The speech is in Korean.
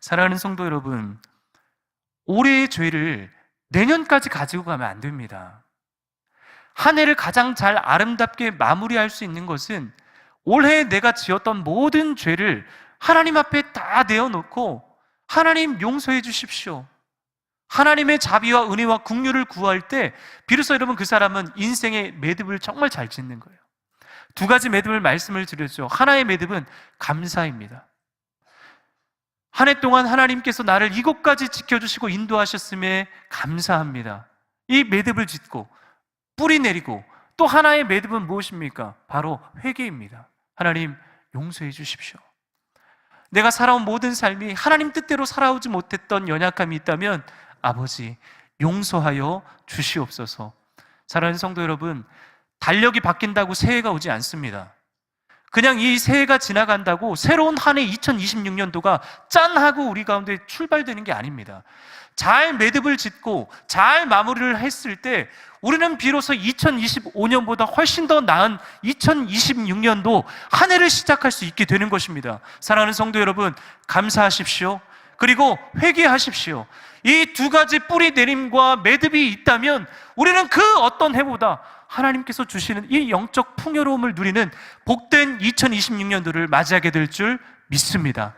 사랑하는 성도 여러분, 올해의 죄를 내년까지 가지고 가면 안 됩니다. 한 해를 가장 잘 아름답게 마무리할 수 있는 것은 올해 내가 지었던 모든 죄를 하나님 앞에 다 내어놓고 하나님 용서해 주십시오. 하나님의 자비와 은혜와 국류를 구할 때 비로소 여러분 그 사람은 인생의 매듭을 정말 잘 짓는 거예요. 두 가지 매듭을 말씀을 드렸죠. 하나의 매듭은 감사입니다. 한 해 동안 하나님께서 나를 이곳까지 지켜주시고 인도하셨음에 감사합니다. 이 매듭을 짓고 뿌리 내리고 또 하나의 매듭은 무엇입니까? 바로 회개입니다. 하나님 용서해 주십시오. 내가 살아온 모든 삶이 하나님 뜻대로 살아오지 못했던 연약함이 있다면 아버지 용서하여 주시옵소서. 사랑하는 성도 여러분, 달력이 바뀐다고 새해가 오지 않습니다. 그냥 이 새해가 지나간다고 새로운 한 해 2026년도가 짠 하고 우리 가운데 출발되는 게 아닙니다. 잘 매듭을 짓고 잘 마무리를 했을 때 우리는 비로소 2025년보다 훨씬 더 나은 2026년도 한 해를 시작할 수 있게 되는 것입니다. 사랑하는 성도 여러분, 감사하십시오. 그리고 회개하십시오. 이 두 가지 뿌리 내림과 매듭이 있다면 우리는 그 어떤 해보다 하나님께서 주시는 이 영적 풍요로움을 누리는 복된 2026년도를 맞이하게 될 줄 믿습니다.